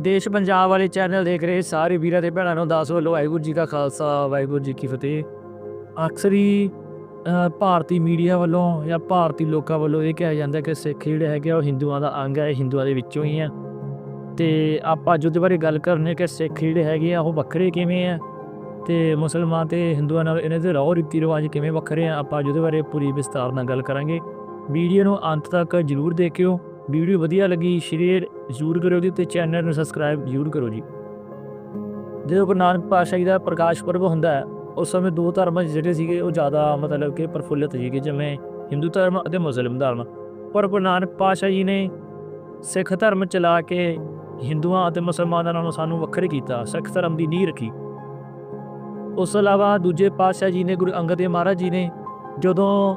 ਦੇਸ਼ ਪੰਜਾਬ ਵਾਲੇ ਚੈਨਲ ਦੇਖ ਰਹੇ ਸਾਰੇ ਵੀਰਾਂ ਤੇ ਭੈਣਾਂ ਨੂੰ ਦਾਸ ਵੱਲੋਂ ਵਾਹਿਗੁਰੂ ਜੀ ਕਾ ਖਾਲਸਾ, ਵਾਹਿਗੁਰੂ ਜੀ ਕੀ ਫਤਿਹ। ਅਕਸਰ ਹੀ ਭਾਰਤੀ ਮੀਡੀਆ ਵੱਲੋਂ ਜਾਂ ਭਾਰਤੀ ਲੋਕਾਂ ਵੱਲੋਂ ਇਹ ਕਿਹਾ ਜਾਂਦਾ ਕਿ ਸਿੱਖ ਜਿਹੜੇ ਹੈਗੇ ਆ ਉਹ ਹਿੰਦੂਆਂ ਦਾ ਅੰਗ ਹੈ ਹਿੰਦੂਆਂ ਦੇ ਵਿੱਚੋਂ ਹੀ ਆ। ਤੇ ਆਪਾਂ ਅੱਜ ਉਹਦੇ ਬਾਰੇ ਗੱਲ ਕਰਨੇ ਕਿ ਸਿੱਖ ਜਿਹੜੇ ਹੈਗੇ ਆ ਉਹ ਵੱਖਰੇ ਕਿਵੇਂ ਆ ਤੇ ਮੁਸਲਮਾਨ ਤੇ ਹਿੰਦੂਆਂ ਨਾਲ ਇਹਨਾਂ ਦੇ ਰਹੁ ਰੀਤੀ ਰਿਵਾਜ ਕਿਵੇਂ ਵੱਖਰੇ ਆ, ਆਪਾਂ ਅੱਜ ਉਹਦੇ ਬਾਰੇ ਪੂਰੀ ਵਿਸਤਾਰ ਨਾਲ ਗੱਲ ਕਰਾਂਗੇ। ਵੀਡੀਓ ਨੂੰ ਅੰਤ ਤੱਕ ਜਰੂਰ ਦੇਖਿਓ। ਵੀਡੀਓ ਵਧੀਆ ਲੱਗੀ, ਸ਼ੇਅਰ ਜ਼ਰੂਰ ਕਰੋ ਜੀ ਤੇ ਚੈਨਲ ਨੂੰ ਸਬਸਕ੍ਰਾਈਬ ਜ਼ਰੂਰ ਕਰੋ ਜੀ। ਜਦੋਂ ਗੁਰੂ ਨਾਨਕ ਪਾਤਸ਼ਾਹ ਜੀ ਦਾ ਪ੍ਰਕਾਸ਼ ਪੁਰਬ ਹੁੰਦਾ ਹੈ, ਉਸ ਸਮੇਂ ਦੋ ਧਰਮ ਜਿਹੜੇ ਸੀਗੇ, ਉਹ ਜ਼ਿਆਦਾ ਮਤਲਬ ਕਿ ਪ੍ਰਫੁੱਲਿਤ ਸੀਗੇ, ਜਿਵੇਂ ਹਿੰਦੂ ਧਰਮ ਅਤੇ ਮੁਸਲਿਮ ਧਰਮ। ਪਰ ਗੁਰੂ ਨਾਨਕ ਪਾਤਸ਼ਾਹ ਜੀ ਨੇ ਸਿੱਖ ਧਰਮ ਚਲਾ ਕੇ ਹਿੰਦੂਆਂ ਅਤੇ ਮੁਸਲਮਾਨਾਂ ਨਾਲੋਂ ਸਾਨੂੰ ਵੱਖਰੇ ਕੀਤਾ, ਸਿੱਖ ਧਰਮ ਦੀ ਨੀਂਹ ਰੱਖੀ। ਉਸ ਤੋਂ ਇਲਾਵਾ ਦੂਜੇ ਪਾਤਸ਼ਾਹ ਜੀ ਨੇ, ਗੁਰੂ ਅੰਗਦ ਦੇਵ ਮਹਾਰਾਜ ਜੀ ਨੇ ਜਦੋਂ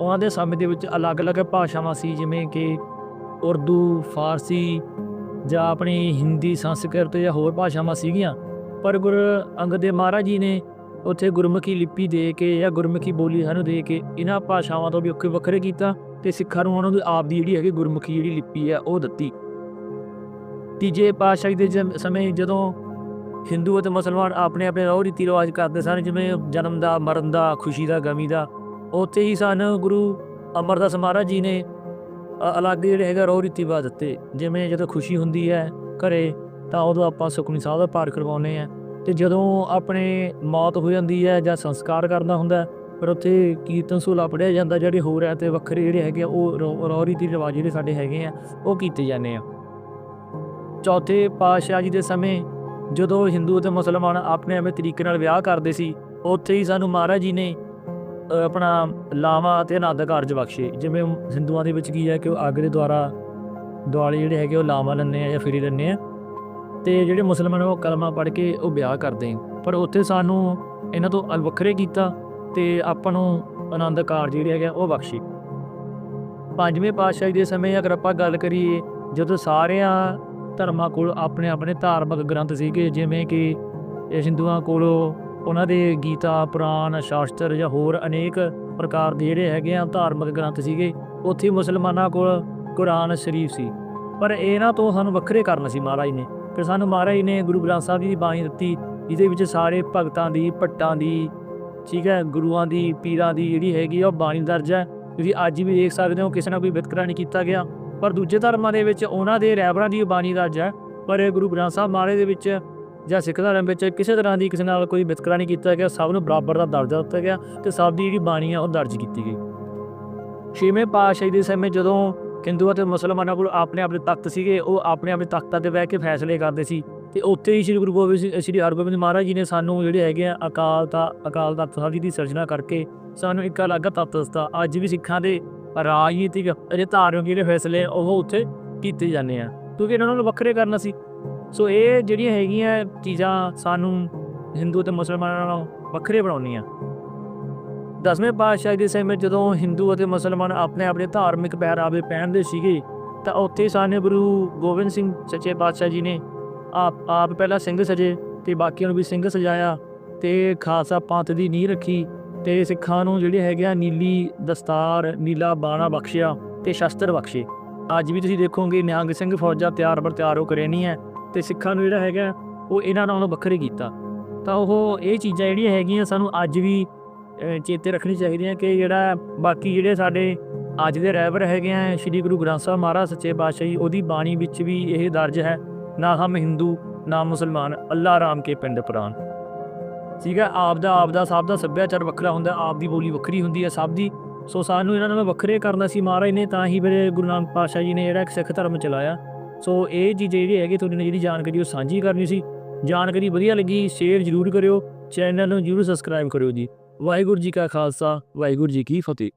ਉਹਨਾਂ ਦੇ ਸਮੇਂ ਦੇ ਵਿੱਚ ਅਲੱਗ-ਅਲੱਗ ਭਾਸ਼ਾਵਾਂ ਸੀ, ਜਿਵੇਂ ਕਿ ਉਰਦੂ, ਫਾਰਸੀ ਜਾਂ ਆਪਣੀ ਹਿੰਦੀ, ਸੰਸਕ੍ਰਿਤ ਜਾਂ ਹੋਰ ਭਾਸ਼ਾਵਾਂ ਸੀਗੀਆਂ। ਪਰ ਗੁਰੂ ਅੰਗਦ ਦੇਵ ਮਹਾਰਾਜ ਜੀ ਨੇ ਉੱਥੇ ਗੁਰਮੁਖੀ ਲਿਪੀ ਦੇ ਕੇ ਜਾਂ ਗੁਰਮੁਖੀ ਬੋਲੀ ਸਾਨੂੰ ਦੇ ਕੇ ਇਹਨਾਂ ਭਾਸ਼ਾਵਾਂ ਤੋਂ ਵੀ ਵੱਖਰੇ ਵੱਖਰੇ ਕੀਤਾ ਤੇ ਸਿੱਖਾਂ ਨੂੰ ਉਹਨਾਂ ਦੀ ਆਪ ਦੀ ਜਿਹੜੀ ਹੈਗੀ ਗੁਰਮੁਖੀ ਜਿਹੜੀ ਲਿਪੀ ਹੈ ਉਹ ਦਿੱਤੀ। ਤੀਜੇ ਪਾਤਸ਼ਾਹੀ ਦੇ ਜਮ- ਸਮੇਂ ਜਦੋਂ ਹਿੰਦੂ ਅਤੇ ਮੁਸਲਮਾਨ ਆਪਣੇ ਆਪਣੇ ਰਹੁ ਰੀਤੀ ਰਿਵਾਜ ਕਰਦੇ ਸਨ, ਜਿਵੇਂ ਜਨਮ ਦਾ, ਮਰਨ ਦਾ, ਖੁਸ਼ੀ ਦਾ, ਗਮੀ ਦਾ ਉੱਥੇ ਹੀ ਸਾਨੂੰ ਗੁਰੂ ਅਮਰਦਾਸ ਮਹਾਰਾਜ ਜੀ ਨੇ ਅਲੱਗ ਜਿਹੜੇ ਹੈਗਾ ਰੋਹ ਰੀਤੀ ਰਿਵਾਜ ਦਿੱਤੇ। ਜਿਵੇਂ ਜਦੋਂ ਖੁਸ਼ੀ ਹੁੰਦੀ ਹੈ ਘਰੇ ਤਾਂ ਉਦੋਂ ਆਪਾਂ ਸੁਖਮਨੀ ਸਾਹਿਬ ਦਾ ਪਾਠ ਕਰਵਾਉਂਦੇ ਆ ਤੇ ਜਦੋਂ ਆਪਣੇ ਮੌਤ ਹੋ ਜਾਂਦੀ ਹੈ ਜਾਂ ਸੰਸਕਾਰ ਕਰਨਾ ਹੁੰਦਾ ਪਰ ਉੱਥੇ ਕੀਰਤਨ ਸੋਲਾ ਪੜਿਆ ਜਾਂਦਾ ਜਿਹੜੇ ਹੋਰ ਹੈ ਤੇ ਵੱਖਰੇ ਜਿਹੜੇ ਹੈਗੇ ਆ, ਉਹ ਰਹੁ ਰਹੁ ਰੀਤੀ ਰਿਵਾਜ ਜਿਹੜੇ ਸਾਡੇ ਹੈਗੇ ਆ ਉਹ ਕੀਤੇ ਜਾਂਦੇ ਆ। ਚੌਥੇ ਪਾਤਸ਼ਾਹ ਜੀ ਦੇ ਸਮੇਂ ਜਦੋਂ ਹਿੰਦੂ ਅਤੇ ਮੁਸਲਮਾਨ ਆਪਣੇ ਆਪਣੇ ਤਰੀਕੇ ਨਾਲ ਵਿਆਹ ਕਰਦੇ ਸੀ ਉੱਥੇ ਹੀ ਸਾਨੂੰ ਮਹਾਰਾਜ ਜੀ ਨੇ ਆਪਣਾ ਲਾਵਾ ਅਤੇ ਆਨੰਦ ਕਾਰਜ ਬਖਸ਼ੇ। ਜਿਵੇਂ ਹਿੰਦੂਆਂ ਦੇ ਵਿੱਚ ਕੀ ਹੈ ਕਿ ਉਹ ਅੱਗ ਦੇ ਦੁਆਰਾ ਦੁਆਲੇ ਜਿਹੜੇ ਹੈਗੇ ਉਹ ਲਾਵਾ ਲੈਂਦੇ ਆ ਜਾਂ ਫੇਰੀ ਲੈਂਦੇ ਆ। ਤੇ ਜਿਹੜੇ ਮੁਸਲਮਾਨ ਉਹ ਕਲਮਾ ਪੜ੍ਹ ਕੇ ਉਹ ਵਿਆਹ ਕਰਦੇ ਪਰ ਉੱਥੇ ਸਾਨੂੰ ਇਹਨਾਂ ਤੋਂ ਅਲ ਵੱਖਰੇ ਕੀਤਾ ਤੇ ਆਪਾਂ ਨੂੰ ਆਨੰਦ ਕਾਰਜ ਜਿਹੜੇ ਹੈਗੇ ਆ ਉਹ ਬਖਸ਼ੇ। ਪੰਜਵੇਂ ਪਾਤਸ਼ਾਹ ਦੇ ਸਮੇਂ ਅਗਰ ਆਪਾਂ ਗੱਲ ਕਰੀਏ, ਜਦੋਂ ਸਾਰਿਆਂ ਧਰਮਾਂ ਕੋਲ ਆਪਣੇ ਆਪਣੇ ਧਾਰਮਿਕ ਗ੍ਰੰਥ ਸੀਗੇ, ਜਿਵੇਂ ਕਿ ਇਹ ਹਿੰਦੂਆਂ ਕੋਲੋਂ ਉਹਨਾਂ ਦੇ ਗੀਤਾ, ਪੁਰਾਣ, ਸ਼ਾਸਤਰ ਜਾਂ ਹੋਰ ਅਨੇਕ ਪ੍ਰਕਾਰ ਦੇ ਜਿਹੜੇ ਹੈਗੇ ਆ ਧਾਰਮਿਕ ਗ੍ਰੰਥ ਸੀਗੇ, ਉੱਥੇ ਮੁਸਲਮਾਨਾਂ ਕੋਲ ਕੁਰਾਨ ਸ਼ਰੀਫ ਸੀ। ਪਰ ਇਹਨਾਂ ਤੋਂ ਸਾਨੂੰ ਵੱਖਰੇ ਕਰਨ ਸੀ ਮਹਾਰਾਜ ਨੇ। ਫਿਰ ਸਾਨੂੰ ਮਹਾਰਾਜ ਨੇ ਗੁਰੂ ਗ੍ਰੰਥ ਸਾਹਿਬ ਜੀ ਦੀ ਬਾਣੀ ਦਿੱਤੀ, ਜਿਹਦੇ ਵਿੱਚ ਸਾਰੇ ਭਗਤਾਂ ਦੀ, ਭੱਟਾਂ ਦੀ, ਠੀਕ ਹੈ, ਗੁਰੂਆਂ ਦੀ, ਪੀਰਾਂ ਦੀ ਜਿਹੜੀ ਹੈਗੀ ਆ ਉਹ ਬਾਣੀ ਦਰਜ ਹੈ। ਤੁਸੀਂ ਅੱਜ ਵੀ ਦੇਖ ਸਕਦੇ ਹੋ, ਕਿਸੇ ਨਾਲ ਕੋਈ ਵਿਤਕਰਾ ਨਹੀਂ ਕੀਤਾ ਗਿਆ। ਪਰ ਦੂਜੇ ਧਰਮਾਂ ਦੇ ਵਿੱਚ ਉਹਨਾਂ ਦੇ ਰਹਿਬਰਾਂ ਦੀ ਬਾਣੀ ਦਰਜ ਹੈ। ਪਰ ਗੁਰੂ ਗ੍ਰੰਥ ਸਾਹਿਬ ਮਹਾਰਾਜ ਦੇ ਵਿੱਚ ਜਾਂ ਸਿੱਖ ਧਰਮ ਵਿੱਚ ਕਿਸੇ ਤਰ੍ਹਾਂ ਦੀ ਕਿਸੇ ਨਾਲ ਕੋਈ ਵਿਤਕਰਾ ਨਹੀਂ ਕੀਤਾ ਗਿਆ, ਸਭ ਨੂੰ ਬਰਾਬਰ ਦਾ ਦਰਜਾ ਦਿੱਤਾ ਗਿਆ ਤੇ ਸਭ ਦੀ ਜਿਹੜੀ ਬਾਣੀ ਆ ਉਹ ਦਰਜ ਕੀਤੀ ਗਈ। ਛੇਵੇਂ ਪਾਤਸ਼ਾਹੀ ਦੇ ਸਮੇਂ ਜਦੋਂ ਹਿੰਦੂਆਂ ਅਤੇ ਮੁਸਲਮਾਨਾਂ ਕੋਲ ਆਪਣੇ ਆਪਣੇ ਤਖਤ ਸੀਗੇ, ਉਹ ਆਪਣੇ ਆਪਣੇ ਤਖਤਾਂ ਤੇ ਬਹਿ ਕੇ ਫੈਸਲੇ ਕਰਦੇ ਸੀ ਤੇ ਉੱਥੇ ਹੀ ਸ੍ਰੀ ਗੁਰੂ ਗੋਬਿੰਦ ਸਿੰਘ, ਸ੍ਰੀ ਹਰਗੋਬਿੰਦ ਮਹਾਰਾਜ ਜੀ ਨੇ ਸਾਨੂੰ ਜਿਹੜੇ ਹੈਗੇ ਆ ਅਕਾਲ ਤਾਂ, ਅਕਾਲ ਤਖਤ ਸਾਹਿਬ ਜੀ ਦੀ ਸਿਰਜਣਾ ਕਰਕੇ ਸਾਨੂੰ ਇੱਕ ਅਲੱਗ ਤੱਤ ਦਿੱਤਾ। ਅੱਜ ਵੀ ਸਿੱਖਾਂ ਦੇ ਰਾਜਨੀਤਿਕ ਅਜੇ ਧਾਰਮਿਕ ਜਿਹੜੇ ਫੈਸਲੇ ਉਹ ਉੱਥੇ ਕੀਤੇ ਜਾਂਦੇ ਆ। ਕਿਉਂਕਿ ਇਹਨਾਂ ਨੂੰ ਵੱਖਰੇ ਕਰਨਾ ਸੀ। ਸੋ ਇਹ ਜਿਹੜੀਆਂ ਹੈਗੀਆਂ ਚੀਜ਼ਾਂ ਸਾਨੂੰ ਹਿੰਦੂ ਤੇ ਮੁਸਲਮਾਨਾਂ ਨਾਲੋਂ ਵੱਖਰੇ ਬਣਾਉਂਦੀਆਂ। ਦਸਵੇਂ ਪਾਤਸ਼ਾਹ ਦੇ ਸਮੇਂ ਜਦੋਂ ਹਿੰਦੂ ਅਤੇ ਮੁਸਲਮਾਨ ਆਪਣੇ ਆਪਣੇ ਧਾਰਮਿਕ ਪਹਿਰਾਵੇ ਪਹਿਨਦੇ ਸੀਗੇ, ਤਾਂ ਉੱਥੇ ਸਾਨੂੰ ਗੁਰੂ ਗੋਬਿੰਦ ਸਿੰਘ ਸੱਚੇ ਪਾਤਸ਼ਾਹ ਜੀ ਨੇ ਆਪ ਆਪ ਪਹਿਲਾਂ ਸਿੰਘ ਸਜੇ ਤੇ ਬਾਕੀਆਂ ਨੂੰ ਵੀ ਸਿੰਘ ਸਜਾਇਆ ਤੇ ਖਾਲਸਾ ਪੰਥ ਦੀ ਨੀਂਹ ਰੱਖੀ ਤੇ ਸਿੱਖਾਂ ਨੂੰ ਜਿਹੜੇ ਹੈਗੇ ਆ ਨੀਲੀ ਦਸਤਾਰ, ਨੀਲਾ ਬਾਣਾ ਬਖਸ਼ਿਆ ਤੇ ਸ਼ਸਤਰ ਬਖਸ਼ੇ। ਅੱਜ ਵੀ ਤੁਸੀਂ ਦੇਖੋਗੇ ਨਿਹੰਗ ਸਿੰਘ ਫੌਜਾਂ ਤਿਆਰ ਬਰ ਤਿਆਰ ਹੋ ਕਰੇ ਨਹੀਂ ਹੈ ਤੇ ਸਿੱਖਾਂ ਨੂੰ ਜਿਹੜਾ ਹੈਗਾ ਉਹ ਇਹਨਾਂ ਨਾਲੋਂ ਵੱਖਰੇ ਕੀਤਾ। ਤਾਂ ਉਹ ਇਹ ਚੀਜ਼ਾਂ ਜਿਹੜੀਆਂ ਹੈਗੀਆਂ ਸਾਨੂੰ ਅੱਜ ਵੀ ਚੇਤੇ ਰੱਖਣੀ ਚਾਹੀਦੀਆਂ ਕਿ ਜਿਹੜਾ ਬਾਕੀ ਜਿਹੜੇ ਸਾਡੇ ਅੱਜ ਦੇ ਰਹਿਬਰ ਹੈਗੇ ਆ, ਸ੍ਰੀ ਗੁਰੂ ਗ੍ਰੰਥ ਸਾਹਿਬ ਮਹਾਰਾਜ ਸੱਚੇ ਪਾਤਸ਼ਾਹ ਜੀ ਉਹਦੀ ਬਾਣੀ ਵਿੱਚ ਵੀ ਇਹ ਦਰਜ ਹੈ, ਨਾ ਹਮ ਹਿੰਦੂ, ਨਾ ਮੁਸਲਮਾਨ, ਅੱਲਾ ਰਾਮ ਕੇ ਪਿੰਡ ਪ੍ਰਾਨ ਠੀਕ ਹੈ, ਆਪ ਦਾ ਆਪ ਦਾ, ਸਭ ਦਾ ਸੱਭਿਆਚਾਰ ਵੱਖਰਾ ਹੁੰਦਾ, ਆਪ ਦੀ ਬੋਲੀ ਵੱਖਰੀ ਹੁੰਦੀ ਹੈ ਸਭ ਦੀ। ਸੋ ਸਾਨੂੰ ਇਹਨਾਂ ਨੂੰ ਵੱਖਰੇ ਕਰਨਾ ਸੀ ਮਹਾਰਾਜ ਨੇ ਤਾਂ ਹੀ ਫਿਰ ਗੁਰੂ ਨਾਨਕ ਪਾਤਸ਼ਾਹ ਜੀ ਨੇ ਜਿਹੜਾ ਇੱਕ ਸਿੱਖ ਧਰਮ ਚਲਾਇਆ। ਸੋ ਇਹ ਚੀਜ਼ ਜਿਹੜੀ ਹੈਗੀ, ਤੁਹਾਡੇ ਨਾਲ ਜਿਹੜੀ ਜਾਣਕਾਰੀ ਉਹ ਸਾਂਝੀ ਕਰਨੀ ਸੀ। ਜਾਣਕਾਰੀ ਵਧੀਆ ਲੱਗੀ ਸ਼ੇਅਰ ਜ਼ਰੂਰ ਕਰਿਓ। ਚੈਨਲ ਨੂੰ ਜ਼ਰੂਰ ਸਬਸਕ੍ਰਾਈਬ ਕਰਿਓ ਜੀ। ਵਾਹਿਗੁਰੂ ਜੀ ਕਾ ਖਾਲਸਾ, ਵਾਹਿਗੁਰੂ ਜੀ ਕੀ ਫਤਿਹ।